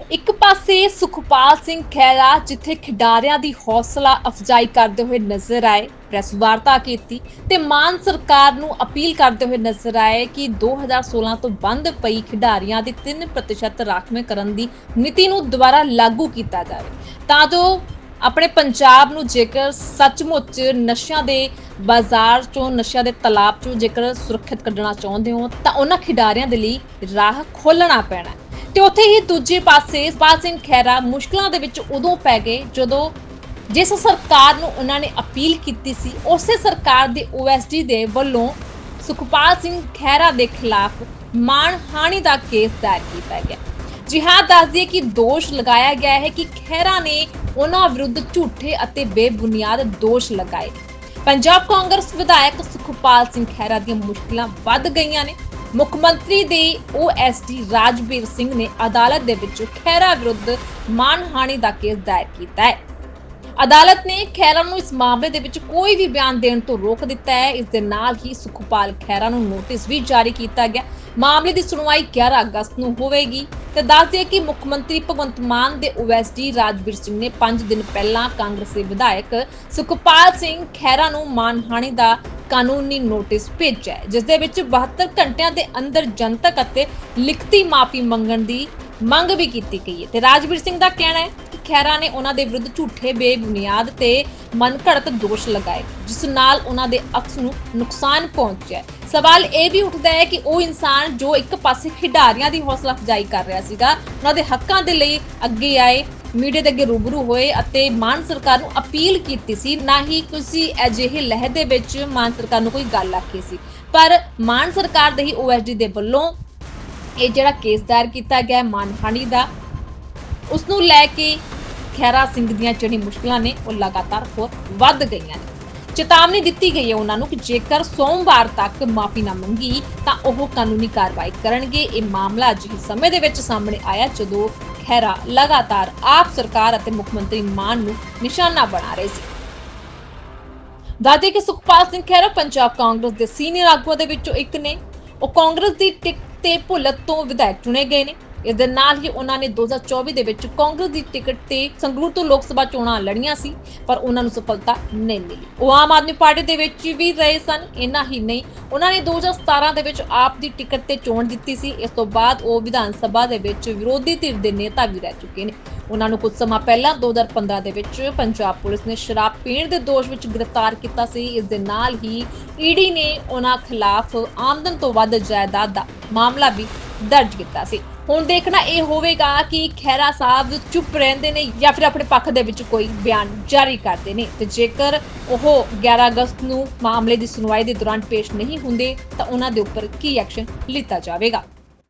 ਇੱਕ ਪਾਸੇ ਸੁਖਪਾਲ ਸਿੰਘ ਖਹਿਰਾ ਜਿੱਥੇ ਖਿਡਾਰੀਆਂ ਦੀ ਹੌਸਲਾ ਅਫਜ਼ਾਈ ਕਰਦੇ ਹੋਏ ਨਜ਼ਰ ਆਏ, ਪ੍ਰੈਸ ਵਾਰਤਾ ਕੀਤੀ ਤੇ ਮਾਨ ਸਰਕਾਰ ਨੂੰ ਅਪੀਲ ਕਰਦੇ ਹੋਏ ਨਜ਼ਰ ਆਏ ਕਿ 2016 ਤੋਂ ਬੰਦ ਪਈ ਖਿਡਾਰੀਆਂ ਦੀ 3% ਰਾਖਵੇਂਕਰਨ ਦੀ ਨੀਤੀ ਨੂੰ ਦੁਬਾਰਾ ਲਾਗੂ ਕੀਤਾ ਜਾਵੇ। ਤਾਂ ਜੋ ਆਪਣੇ ਪੰਜਾਬ ਨੂੰ ਜੇਕਰ ਸੱਚਮੁੱਚ ਨਸ਼ਿਆਂ ਦੇ ਬਾਜ਼ਾਰ ਚੋਂ, ਨਸ਼ਿਆਂ ਦੇ ਤਲਾਬ ਚੋਂ ਜੇਕਰ ਸੁਰੱਖਿਅਤ ਕੱਢਣਾ ਚਾਹੁੰਦੇ ਹੋ, ਤਾਂ ਉਹਨਾਂ ਖਿਡਾਰੀਆਂ ਦੇ ਲਈ ਰਾਹ ਖੋਲਣਾ ਪੈਣਾ ਤੇ ਉੱਥੇ ਹੀ ਦੂਜੇ ਪਾਸੇ ਸੁਖਪਾਲ ਸਿੰਘ ਖਹਿਰਾ ਮੁਸ਼ਕਲਾਂ ਦੇ ਵਿੱਚ ਉਦੋਂ ਪੈ ਗਏ ਜਦੋਂ ਜਿਸ ਸਰਕਾਰ ਨੂੰ ਉਹਨਾਂ ਨੇ ਅਪੀਲ ਕੀਤੀ ਸੀ, ਉਸੇ ਸਰਕਾਰ ਦੇ ਓਐਸਡੀ ਦੇ ਵੱਲੋਂ ਸੁਖਪਾਲ ਸਿੰਘ ਖਹਿਰਾ ਦੇ ਖਿਲਾਫ ਮਾਣਹਾਨੀ ਦਾ ਕੇਸ ਦਾਇਰ ਕੀਤਾ ਗਿਆ। ਜੀ ਹਾਂ ਦੱਸ ਦਈਏ ਕਿ ਦੋਸ਼ ਲਗਾਇਆ ਗਿਆ ਹੈ ਕਿ ਖਹਿਰਾ ਨੇ ਉਹਨਾਂ ਵਿਰੁੱਧ ਝੂਠੇ ਅਤੇ ਬੇਬੁਨਿਆਦ ਦੋਸ਼ ਲਗਾਏ। ਪੰਜਾਬ ਕਾਂਗਰਸ ਵਿਧਾਇਕ ਸੁਖਪਾਲ ਸਿੰਘ ਖਹਿਰਾ ਦੀਆਂ ਮੁਸ਼ਕਲਾਂ ਵੱਧ ਗਈਆਂ ਨੇ। ਮੁੱਖ ਮੰਤਰੀ ਦੇ ਓਐਸਡੀ ਰਾਜਵੀਰ ਸਿੰਘ ਨੇ ਅਦਾਲਤ ਦੇ ਵਿੱਚ ਖਹਿਰਾ ਵਿਰੁੱਧ ਮਾਨਹਾਨੀ ਦਾ ਕੇਸ ਦਾਇਰ ਕੀਤਾ ਹੈ। ਅਦਾਲਤ ਨੇ ਖਹਿਰਾ ਨੂੰ ਇਸ ਮਾਮਲੇ ਦੇ ਵਿੱਚ ਕੋਈ ਵੀ ਬਿਆਨ ਦੇਣ ਤੋਂ ਰੋਕ ਦਿੱਤਾ ਹੈ। ਇਸ ਦੇ ਨਾਲ ਹੀ ਸੁਖਪਾਲ ਖਹਿਰਾ ਨੂੰ ਨੋਟਿਸ ਵੀ ਜਾਰੀ ਕੀਤਾ ਗਿਆ। ਮਾਮਲੇ ਦੀ ਸੁਣਵਾਈ 11 ਅਗਸਤ ਨੂੰ ਹੋਵੇਗੀ ਤੇ ਦੱਸ ਦਈਏ ਕਿ ਮੁੱਖ ਮੰਤਰੀ ਭਗਵੰਤ ਮਾਨ ਦੇ ਓਐਸਡੀ ਰਾਜਵੀਰ ਸਿੰਘ ਨੇ 5 ਦਿਨ ਪਹਿਲਾਂ ਕਾਂਗਰਸੀ ਵਿਧਾਇਕ ਸੁਖਪਾਲ ਸਿੰਘ ਖਹਿਰਾ ਨੂੰ ਮਾਨਹਾਨੀ ਦਾ ਕਾਨੂੰਨੀ ਨੋਟਿਸ ਭੇਜਿਆ ਹੈ, ਜਿਸ ਦੇ ਵਿੱਚ 72 ਘੰਟਿਆਂ ਦੇ ਅੰਦਰ ਜਨਤਕ ਅਤੇ ਲਿਖਤੀ ਮਾਫੀ ਮੰਗਣ ਦੀ ਮੰਗ ਵੀ ਕੀਤੀ ਗਈ ਹੈ ਤੇ ਰਾਜਵੀਰ ਸਿੰਘ ਦਾ ਕਹਿਣਾ ਹੈ ਕਿ ਖਹਿਰਾ ਨੇ ਉਹਨਾਂ ਦੇ ਵਿਰੁੱਧ ਝੂਠੇ ਬੇਬੁਨਿਆਦ ਤੇ ਮਨਘੜਤ ਦੋਸ਼ ਲਗਾਏ ਜਿਸ ਨਾਲ ਉਹਨਾਂ ਦੇ ਅਕਸ ਨੂੰ ਨੁਕਸਾਨ ਪਹੁੰਚਿਆ ਹੈ। ਸਵਾਲ ਇਹ ਵੀ ਉੱਠਦਾ ਹੈ ਕਿ ਉਹ ਇਨਸਾਨ ਜੋ ਇੱਕ ਪਾਸੇ ਖਿਡਾਰੀਆਂ ਦੀ ਹੌਸਲਾ ਅਫਜ਼ਾਈ ਕਰ ਰਿਹਾ ਸੀਗਾ, ਉਹਨਾਂ ਦੇ ਹੱਕਾਂ ਦੇ ਲਈ ਅੱਗੇ ਆਏ, ਮੀਡੀਆ ਦੇ ਅੱਗੇ ਰੂਬਰੂ ਹੋਏ ਅਤੇ ਮਾਨ ਸਰਕਾਰ ਨੂੰ ਅਪੀਲ ਕੀਤੀ ਸੀ। ਨਾ ਹੀ ਕਿਸੇ ਅਜਿਹੇ ਲਹਿਰ ਦੇ ਵਿੱਚ ਮਾਨ ਸਰਕਾਰ ਨੂੰ ਕੋਈ ਗੱਲ ਆਖੀ ਸੀ। ਪਰ ਮਾਨ ਸਰਕਾਰ ਦੇ ਹੀ ਓਐਸਡੀ ਦੇ ਵੱਲੋਂ ਇਹ ਜਿਹੜਾ ਕੇਸ ਦਾਇਰ ਕੀਤਾ ਗਿਆ ਹੈ ਮਾਨਹਾਨੀ ਦਾ ਉਸ ਨੂੰ ਲੈ ਕੇ ਖੈਰਾ ਸਿੰਘ ਦੀਆਂ ਜਿਹੜੀ ਮੁਸ਼ਕਲਾਂ ਨੇ ਉਹ ਲਗਾਤਾਰ ਹੋਰ ਵੱਧ ਗਈਆਂ ਨੇ। ਚੇਤਾਵਨੀ ਦਿੱਤੀ ਗਈ ਹੈ ਉਹਨਾਂ ਨੂੰ ਕਿ ਜੇਕਰ ਸੋਮਵਾਰ ਤੱਕ ਮਾਫੀ ਨਾ ਮੰਗੀ, ਤਾਂ ਉਹ ਕਾਨੂੰਨੀ ਕਾਰਵਾਈ ਕਰਨਗੇ। ਇਹ ਮਾਮਲਾ ਅਜਿਹੇ ਸਮੇਂ ਦੇ ਵਿੱਚ ਸਾਹਮਣੇ ਆਇਆ, ਜਦੋਂ ਖਹਿਰਾ ਲਗਾਤਾਰ ਆਪ ਸਰਕਾਰ ਅਤੇ ਮੁੱਖ ਮੰਤਰੀ ਮਾਨ ਨੂੰ ਨਿਸ਼ਾਨਾ ਬਣਾ ਰਹੇ ਸੀ। ਦਾਦੇ ਕਿ ਸੁਖਪਾਲ ਸਿੰਘ ਖਹਿਰਾ ਪੰਜਾਬ ਕਾਂਗਰਸ ਦੇ ਸੀਨੀਅਰ ਆਗੂਆਂ ਦੇ ਵਿੱਚੋਂ ਇੱਕ ਨੇ। ਉਹ ਕਾਂਗਰਸ ਦੀ ਟਿਕਟ ਤੇ ਭੁੱਲਤ ਤੋਂ ਵਿਧਾਇਕ ਚੁਣੇ ਗਏ ਨੇ। ਇਸ ਦੇ ਨਾਲ ਹੀ ਉਹਨਾਂ ਨੇ 2024 ਦੇ ਵਿੱਚ ਕਾਂਗਰਸ ਦੀ ਟਿਕਟ ਤੇ ਸੰਗਰੂਰ ਤੋਂ ਲੋਕ ਸਭਾ ਚੋਣਾਂ ਲੜੀਆਂ ਸੀ, ਪਰ ਉਹਨਾਂ ਨੂੰ ਸਫਲਤਾ ਨਹੀਂ ਮਿਲੀ। ਉਹ ਆਮ ਆਦਮੀ ਪਾਰਟੀ ਦੇ ਵਿੱਚ ਵੀ ਰਹੇ ਸਨ, ਇੰਨਾ ਹੀ ਨਹੀਂ। ਉਹਨਾਂ ਨੇ 2017 ਦੇ ਵਿੱਚ ਆਪ ਦੀ ਟਿਕਟ ਤੇ ਚੋਣ ਦਿੱਤੀ ਸੀ। ਇਸ ਤੋਂ ਬਾਅਦ ਉਹ ਵਿਧਾਨ ਸਭਾ ਦੇ ਵਿੱਚ ਵਿਰੋਧੀ ਧਿਰ ਦੇ ਨੇਤਾ ਵੀ ਰਹਿ ਚੁੱਕੇ ਨੇ। ਉਹਨਾਂ ਨੂੰ ਕੁਝ ਸਮਾਂ ਪਹਿਲਾਂ 2015 ਦੇ ਵਿੱਚ ਪੰਜਾਬ ਪੁਲਿਸ ਨੇ ਸ਼ਰਾਬ ਪੀਣ ਦੇ ਦੋਸ਼ ਵਿੱਚ ਗ੍ਰਿਫਤਾਰ ਕੀਤਾ ਸੀ। ਇਸ ਦੇ ਨਾਲ ਹੀ ਈਡੀ ਨੇ ਉਹਨਾਂ ਖਿਲਾਫ ਆਮਦਨ ਤੋਂ ਵੱਧ ਜਾਇਦਾਦ ਦਾ ਮਾਮਲਾ ਵੀ ਦਰਜ ਕੀਤਾ ਸੀ। ਹੁਣ ਦੇਖਣਾ ਇਹ ਹੋਵੇਗਾ ਕਿ ਖੈਰਾ ਸਾਹਿਬ ਚੁੱਪ ਰਹਿੰਦੇ ਨੇ ਜਾਂ ਫਿਰ ਆਪਣੇ ਪੱਖ ਦੇ ਵਿੱਚ ਕੋਈ ਬਿਆਨ ਜਾਰੀ ਕਰਦੇ ਨੇ। ਤੇ ਜੇਕਰ ਉਹ 11 ਅਗਸਤ ਨੂੰ ਮਾਮਲੇ ਦੀ ਸੁਣਵਾਈ ਦੇ ਦੌਰਾਨ ਪੇਸ਼ ਨਹੀਂ ਹੁੰਦੇ, ਤਾਂ ਉਹਨਾਂ ਦੇ ਉੱਪਰ ਕੀ ਐਕਸ਼ਨ ਲਿੱਤਾ ਜਾਵੇਗਾ?